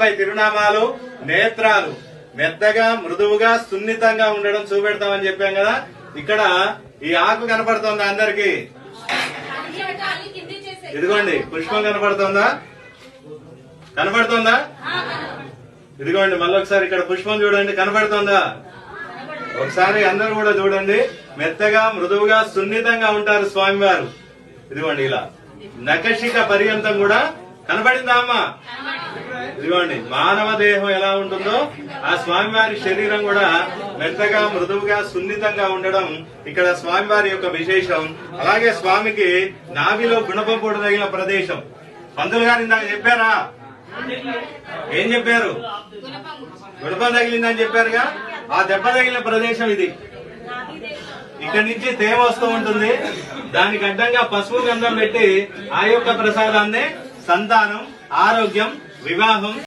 పై తిరునామాలు నేత్రాలు మెత్తగా మృదువుగా సున్నితంగా ఉండడం చూపెడతామని చెప్పాం కదా. ఇక్కడ ఈ ఆకు కనపడుతుందా అందరికి? ఇదిగోండి పుష్పం కనపడుతోందా? కనపడుతుందా? ఇదిగోండి మళ్ళీ ఒకసారి ఇక్కడ పుష్పం చూడండి కనపడుతుందా? ఒకసారి అందరు కూడా చూడండి. మెత్తగా మృదువుగా సున్నితంగా ఉంటారు స్వామివారు. ఇదిగోండి ఇలా. నకషిక పర్యంతం కూడా కనపడిందా అమ్మా? ఇదిగోండి మానవ దేహం ఎలా ఉంటుందో ఆ స్వామివారి శరీరం కూడా మెత్తగా మృదువుగా సున్నితంగా ఉండడం ఇక్కడ స్వామివారి యొక్క విశేషం. అలాగే స్వామికి నాభిలో గుణపంపుడు తగిన ప్రదేశం. పంతులు గారు ఇందాక చెప్పారా? ఏం చెప్పారు? గుణపం తగిలిందని చెప్పారుగా? ఆ దెబ్బ తగిలిన ప్రదేశం ఇది. ఇక్కడి నుంచి తేమ వస్తూ ఉంటుంది. దానికి అడ్డంగా పసుపు గంధం పెట్టి ఆ యొక్క ప్రసాదాన్ని సంతానం ఆరోగ్యం వివాహం